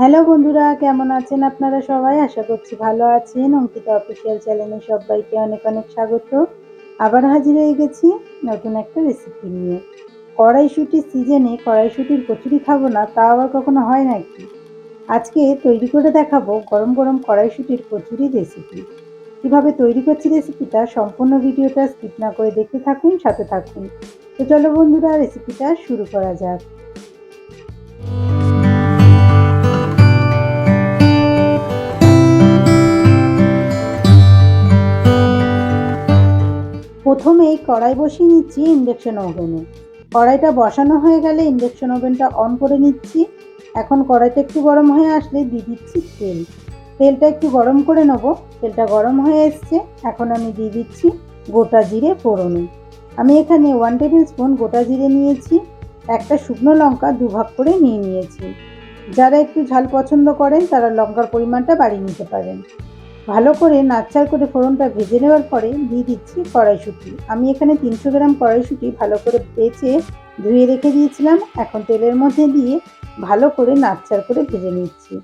Hello বন্ধুরা, কেমন আছেন আপনারা সবাই? আশা করছি ভালো আছেন। অঙ্কিতা অফিসিয়াল চ্যানেলে সবাইকে অনেক অনেক স্বাগত। আবার হাজির হয়ে গেছি নতুন একটা রেসিপি নিয়ে। কড়াইশুটির সিজনে কড়াইশুটির কচুরি খাব না, তা আবার কখনো হয় নাকি? আজকে তৈরি করে দেখাবো গরম গরম কড়াইশুটির কচুরি রেসিপি কীভাবে তৈরি করছি রেসিপিটা সম্পূর্ণ ভিডিওটা স্কিপ না করে দেখতে থাকুন, সাথে থাকুন। তো চলো বন্ধুরা রেসিপিটা শুরু করা যাক। কড়াই বসিয়ে নিচ্ছি ইন্ডাকশন ওভেনে। কড়াইটা বসানো হয়ে গেলে ইন্ডাকশন ওভেনটা অন করে নিচ্ছি। এখন কড়াইটা একটু গরম হয়ে আসলে দিয়ে দিচ্ছি তেল। তেলটা একটু গরম করে নেব। তেলটা গরম হয়ে এসছে। এখন আমি দিয়ে দিচ্ছি গোটা জিরে ফোড়নে। আমি এখানে ওয়ান টেবিল স্পুন গোটা জিরে নিয়েছি। একটা শুকনো লঙ্কা দুভাগ করে নিয়ে নিয়েছি। যারা একটু ঝাল পছন্দ করেন তারা লঙ্কার পরিমাণটা বাড়িয়ে নিতে পারেন। ভালো করে নাচ্চার করে ফোড়নটা ভেজে নেওয়ার পরে দিয়ে দিচ্ছি কড়াইশুঁটি। আমি এখানে তিনশো গ্রাম কড়াইশুঁটি ভালো করে বেছে ধুয়ে রেখে দিয়েছিলাম। এখন তেলের মধ্যে দিয়ে ভালো করে নাচ্চার করে ভেজে নিচ্ছি।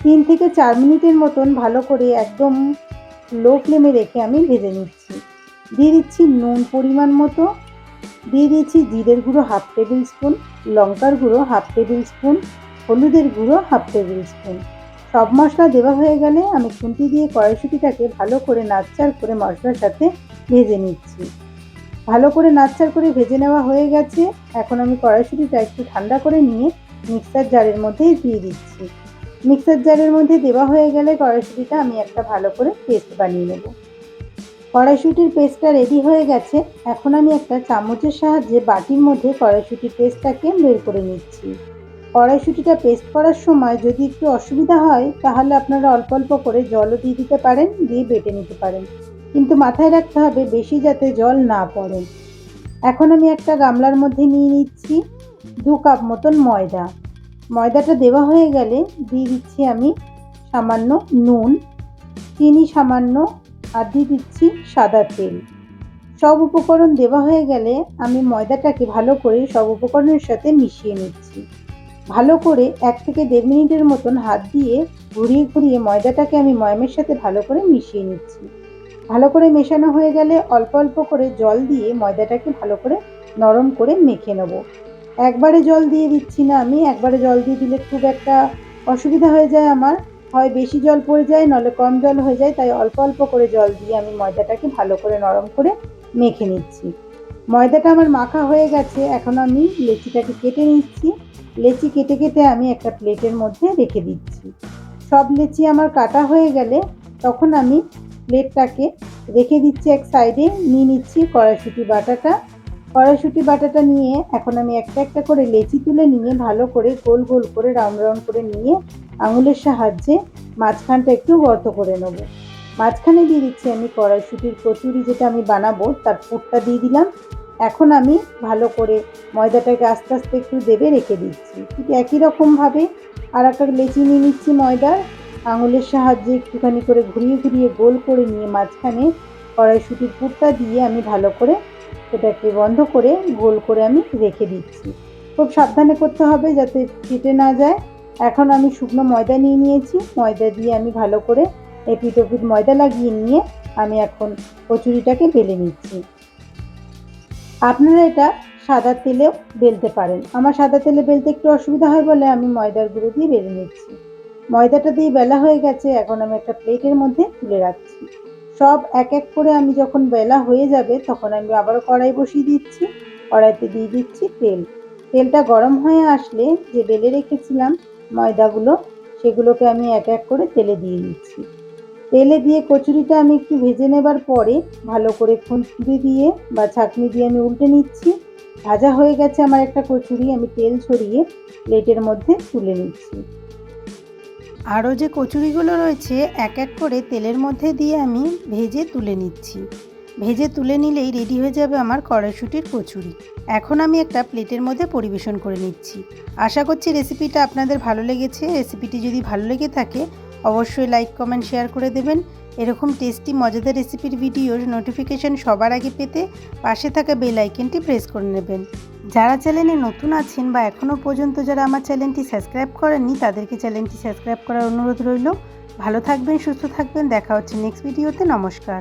তিন থেকে চার মিনিটের মতন ভালো করে একদম লো ফ্লেমে রেখে আমি ভেজে নিচ্ছি। দিয়ে দিচ্ছি নুন পরিমাণ মতো। দিয়ে দিচ্ছি জিরের গুঁড়ো হাফ টেবিল স্পুন, লঙ্কার গুঁড়ো হাফ টেবিল স্পুন, হলুদের গুঁড়ো হাফ টেবিল স্পুন। সব মশলা দেওয়া হয়ে গেলে আমি খুন্তি দিয়ে কড়াইশুটিটাকে ভালো করে নাচ্চার করে মশলার সাথে ভেজে নিচ্ছি। ভালো করে নাচ্চার করে ভেজে নেওয়া হয়ে গেছে। এখন আমি কড়াইশুটিটা একটু ঠান্ডা করে নিয়ে মিক্সার জারের মধ্যে দিয়ে দিচ্ছি। মিক্সার জারের মধ্যে দেওয়া হয়ে গেলে কড়াইশুটিটা আমি একটা ভালো করে পেস্ট বানিয়ে নেব। কড়াইশুটির পেস্টটা রেডি হয়ে গেছে। এখন আমি একটা চামচের সাহায্যে বাটির মধ্যে কড়াইশুটির পেস্টটাকে বের করে নিচ্ছি। কড়াইশুটিটা পেস্ট করার সময় যদি একটু অসুবিধা হয়, তাহলে আপনারা অল্প অল্প করে জলও দিয়ে দিতে পারেন, দিয়ে বেটে নিতে পারেন। কিন্তু মাথায় রাখতে হবে বেশি যাতে জল না পড়ে। এখন আমি একটা গামলার মধ্যে নিয়ে নিচ্ছি দু কাপ মতন ময়দা। ময়দাটা দেওয়া হয়ে গেলে দিয়ে দিচ্ছি আমি সামান্য নুন, চিনি সামান্য, আর দিয়ে দিচ্ছি সাদা তেল। সব উপকরণ দেওয়া হয়ে গেলে আমি ময়দাটাকে ভালো করে সব উপকরণের সাথে মিশিয়ে নিচ্ছি। ভালো করে এক থেকে দেড় মিনিটের মতন হাত দিয়ে ঘুরিয়ে ঘুরিয়ে ময়দাটাকে আমি ময়মের সাথে ভালো করে মিশিয়ে নিচ্ছি। ভালো করে মেশানো হয়ে গেলে অল্প অল্প করে জল দিয়ে ময়দাটাকে ভালো করে নরম করে মেখে নেব। একবারে জল দিয়ে দিচ্ছি না আমি, একবারে জল দিয়ে দিলে খুব একটা অসুবিধা হয়ে যায় আমার। হয় বেশি জল পড়ে যায়, নলে কম জল হয়ে যায়, তাই অল্প অল্প করে জল দিয়ে আমি ময়দাটাকে ভালো করে নরম করে মেখে নিচ্ছি। ময়দাটা আমার মাখা হয়ে গেছে। এখন আমি লেচিটাকে কেটে নিচ্ছি। লেচি কেটে কেটে আমি একটা প্লেটের মধ্যে রেখে দিচ্ছি। সব লেচি আমার কাটা হয়ে গেলে তখন আমি প্লেটটাকে রেখে দিচ্ছি এক সাইডে। নিয়ে নিচ্ছি কড়াইশুটি বাটাটা। কড়াইশুটি বাটাটা নিয়ে এখন আমি একটা একটা করে লেচি তুলে নিয়ে ভালো করে গোল গোল করে রাউন্ড রাউন্ড করে নিয়ে আঙুলের সাহায্যে মাঝখানটা একটু গর্ত করে নেব। মাঝখানে দিয়ে দিচ্ছি আমি কড়াইশুটির কচুরি যেটা আমি বানাবো, তার পুরটা দিয়ে দিলাম। এখন আমি ভালো করে ময়দাটাকে আস্তে আস্তে একটু দেবে রেখে দিচ্ছি। ঠিক একই রকমভাবে আর একটা লেচি নিয়ে নিচ্ছি ময়দার আঙুলের সাহায্যে একটুখানি করে ঘুরিয়ে ঘুরিয়ে গোল করে নিয়ে মাঝখানে কড়াইশুটির পুরটা দিয়ে আমি ভালো করে সেটাকে বন্ধ করে গোল করে আমি রেখে দিচ্ছি। খুব সাবধানে করতে হবে যাতে ফেটে না যায়। এখন আমি শুকনো ময়দা নিয়ে নিয়েছি। ময়দা দিয়ে আমি ভালো করে এপিট ময়দা লাগিয়ে নিয়ে আমি এখন কচুরিটাকে বেলে নিচ্ছি। আপনারা এটা সাদা তেলেও বেলতে পারেন। আমার সাদা তেলে বেলতে একটু অসুবিধা হয় বলে আমি ময়দার গুঁড়ো দিয়ে বেলে নিচ্ছি। ময়দাটা দিয়ে বেলা হয়ে গেছে, এখন আমি একটা প্লেটের মধ্যে তুলে রাখছি। সব এক এক করে আমি যখন বেলা হয়ে যাবে, তখন আমি আবারও কড়াই বসিয়ে দিচ্ছি, কড়াইতে দিয়ে দিচ্ছি তেল। তেলটা গরম হয়ে আসলে যে বেলে রেখেছিলাম ময়দাগুলো, সেগুলোকে আমি এক এক করে তেলে দিয়ে দিচ্ছি। তেলে দিয়ে কচুরিটা আমি একটু ভেজে নেবার পরে ভালো করে খুন্তি দিয়ে বা ছাঁকনি দিয়ে আমি উল্টে নিচ্ছি। ভাজা হয়ে গেছে আমার একটা কচুরি, আমি তেল ছড়িয়ে প্লেটের মধ্যে তুলে নিচ্ছি। আরও যে কচুরিগুলো রয়েছে, এক এক করে তেলের মধ্যে দিয়ে আমি ভেজে তুলে নিচ্ছি। ভেজে তুলে নিলেই রেডি হয়ে যাবে আমার কড়াইশুটির কচুরি। এখন আমি একটা প্লেটের মধ্যে পরিবেশন করে নিচ্ছি। আশা করছি রেসিপিটা আপনাদের ভালো লেগেছে। রেসিপিটি যদি ভালো লেগে থাকে অবশ্যই লাইক কমেন্ট শেয়ার করে দেবেন। এরকম টেস্টি মজাদার রেসিপির ভিডিওর নোটিফিকেশান সবার আগে পেতে পাশে থাকা বেল আইকনটি প্রেস করে নেবেন। যারা চ্যানেলে নতুন আছেন বা এখনও পর্যন্ত যারা আমার চ্যানেলটি সাবস্ক্রাইব করেননি, তাদেরকে চ্যানেলটি সাবস্ক্রাইব করার অনুরোধ রইল। ভালো থাকবেন, সুস্থ থাকবেন, দেখা হচ্ছে নেক্সট ভিডিওতে নমস্কার।